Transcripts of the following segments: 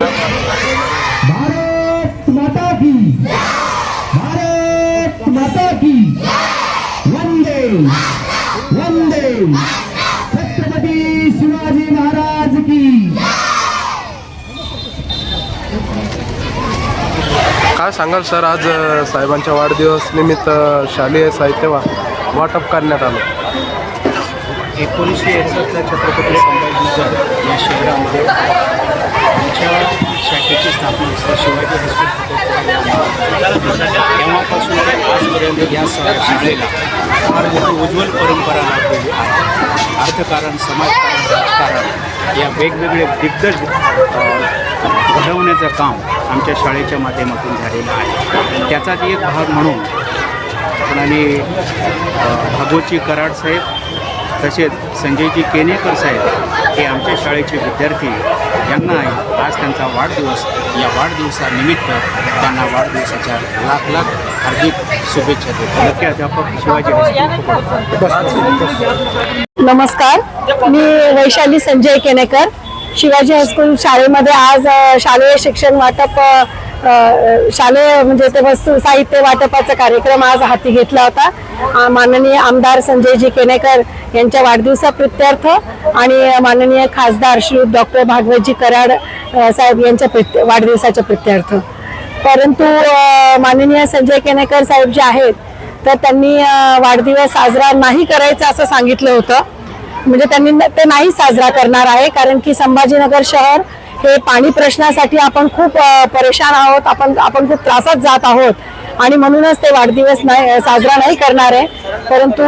भारत माता की। भारत माता की। वंदे वंदे। छत्रपती शिवाजी महाराज की। काय सांगाल सर आज साहेबांच्या वाढदिवस निमित्त शालेय साहित्य वाटप करण्यात आलं. एकोणीसशे एकसष्टला छत्रपती संभाजीनगर या शहरामध्ये आमच्या शाखेची स्थापना असते. शिवाजी हॉस्पिटल तेव्हापासून ते आजपर्यंत या शाळेला फार मोठी उज्ज्वल परंपरा लाभलेली आहे. अर्थकारण समाजकारण राजकारण या वेगवेगळे दिग्गज घडवण्याचं काम आमच्या शाळेच्या माध्यमातून झालेलं आहे. त्याचाच एक भाग म्हणून आणि भागोजी कराड साहेब तसेच संजयजी केनेकर साहेब हे आमच्या शाळेचे विद्यार्थी यांना आज त्यांचा वाढदिवस या वाढदिवसानिमित्त त्यांना वाढदिवसाच्या लाख लाख हार्दिक शुभेच्छा देतो. मुख्याध्यापक शिवाजी नमस्कार. मी वैशाली संजय केनेकर. शिवाजी हायस्कूल शाळेमध्ये आज शालेय शिक्षण वाटप शालेय म्हणजे ते वस्तू साहित्य वाटपाचा कार्यक्रम आज हाती घेतला होता. माननीय आमदार संजयजी केनेकर यांच्या वाढदिवसाप्रित्यर्थ आणि माननीय खासदार श्री डॉक्टर भागवतजी कराड साहेब यांच्या प्रत्य वाढदिवसाच्या प्रत्यर्थ. परंतु माननीय संजय केनेकर साहेब जे आहेत तर त्यांनी वाढदिवस साजरा नाही करायचा असं सांगितलं होतं. म्हणजे त्यांनी ते नाही साजरा करणार आहे कारण की संभाजीनगर शहर हे पाणी प्रश्नासाठी आपण खूप परेशान आहोत. आपण आपण खूप त्रासात जात आहोत. आणि म्हणूनच ते वाढदिवस नाही साजरा नाही करणार आहे. परंतु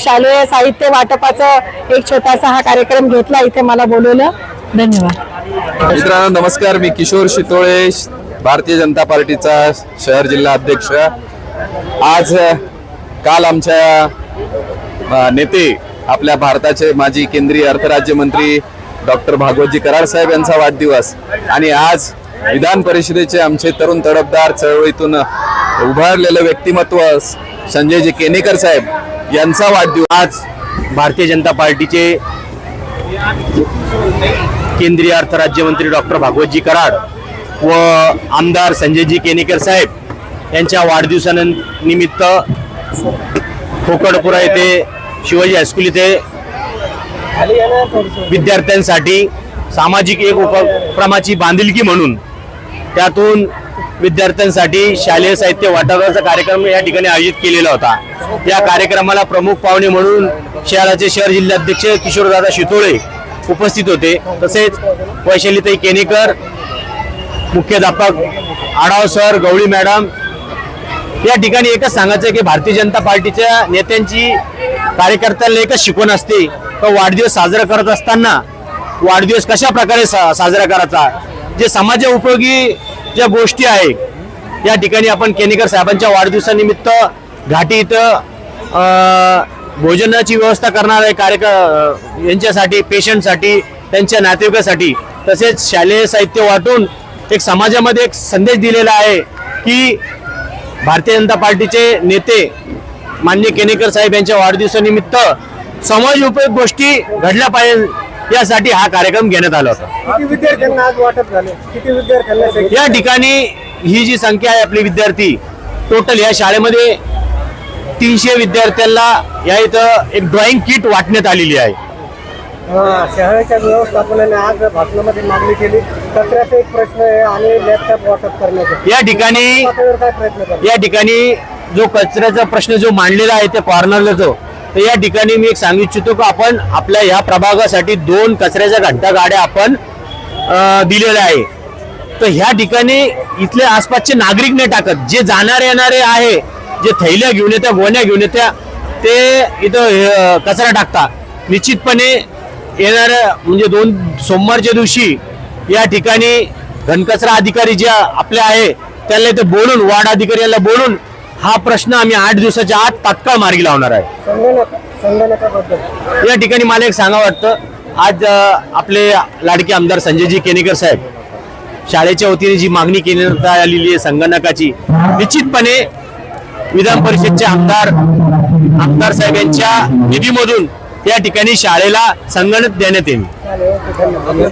शालेय साहित्य वाटपाचं एक छोटासा हा कार्यक्रम घेतला इथे मला बोलवलं. धन्यवाद. मित्रांनो नमस्कार. मी किशोर शितोळे भारतीय जनता पार्टीचा शहर जिल्हा अध्यक्ष. आज काल आमच्या नेते आपल्या भारताचे माजी केंद्रीय अर्थराज्यमंत्री डॉक्टर भागवतजी कराड साहेब यांचा वाढदिवस. आणि आज विधान परिषदेचे आमचे तरुण तडफदार चळवळीतून उभारलेलं व्यक्तिमत्व संजयजी केनेकर साहेब यांचा वाढदिवस. आज भारतीय जनता पार्टीचे केंद्रीय अर्थ राज्यमंत्री डॉक्टर भागवतजी कराड व आमदार संजयजी केनेकर साहेब यांच्या वाढदिवसानिमित्त खोकडपुरा येथे शिवाजी हायस्कूल इथे विद्यार्थ्यांसाठी सामाजिक एक उपक्रमाची बांधिलकी म्हणून त्यातून विद्यार्थ्यांसाठी शालेय साहित्य वाटपाचा कार्यक्रम या ठिकाणी आयोजित केलेला होता. या कार्यक्रमाला प्रमुख पाहुणे म्हणून शहराचे शहर जिल्हाध्यक्ष किशोरदादा शितोळे उपस्थित होते. तसेच वैशालीताई केनेकर मुख्याध्यापक आढाव सर गवळी मॅडम. या ठिकाणी एकच सांगायचं की भारतीय जनता पार्टीच्या नेत्यांची कार्यकर्त्यांना एकच शिकवण असते. तो वाढदिवस साजरा करत असताना वाढदिवस कशा प्रकारे सा साजरा करायचा? जे समाज उपयोगी ज्या गोष्टी आहे या ठिकाणी आपण केनेकर साहेबांच्या वाढदिवसानिमित्त घाटी इथं भोजनाची व्यवस्था करणार आहे कार्यक यांच्यासाठी पेशंटसाठी त्यांच्या नातेवाईकासाठी तसेच शालेय साहित्य वाटून एक समाजामध्ये एक संदेश दिलेला आहे की भारतीय जनता पार्टीचे नेते मान्य केनेकर साहेब यांच्या वाढदिवसानिमित्त समाज उपयोग गोष्टी घडल्या पाहिजे यासाठी हा कार्यक्रम घेण्यात आला होता. किती विद्यार्थ्यांना आज वाटप झाले? किती विद्यार्थ्यांना शैक्षणिक- या ठिकाणी ही जी संख्या आहे आपली विद्यार्थी टोटल या शाळेमध्ये तीनशे विद्यार्थ्यांना या इथं एक ड्रॉइंग किट वाटण्यात आलेली आहे. शहराच्या व्यवस्थापनाने आज भाषणामध्ये मागणी केली. कचऱ्याचा एक प्रश्न आहे आणि लॅपटॉप वाटप करण्याचा. या ठिकाणी या ठिकाणी जो कचऱ्याचा प्रश्न जो मांडलेला आहे त्या कॉर्नरला जो तर या ठिकाणी मी एक सांगू इच्छितो की आपण आपल्या या प्रभागासाठी दोन कचऱ्याच्या घंटा गाड्या आपण दिलेल्या आहे. तर ह्या ठिकाणी इथले आसपासचे नागरिक नाही टाकत. जे जाणारे येणारे आहे जे थैल्या घेऊन येत्या गोण्या घेऊन येत्या ते इथं कचरा टाकता निश्चितपणे येणाऱ्या म्हणजे दोन सोमवारच्या दिवशी या ठिकाणी घनकचरा अधिकारी जे आपले आहे त्याला इथे बोलून वार्ड अधिकारी याला बोलून हा प्रश्न आम्ही आठ दिवसाच्या आत तात्काळ मार्गी लावणार आहे. या ठिकाणी मला एक सांगा वाटतं आज आपले लाडके आमदार संजयजी केनेकर साहेब शाळेच्या वतीने जी मागणी केली आलेली आहे संगणकाची निश्चितपणे विधान परिषदचे आमदार आमदार साहेब यांच्या निधीमधून या ठिकाणी शाळेला संगणक देण्यात येईल.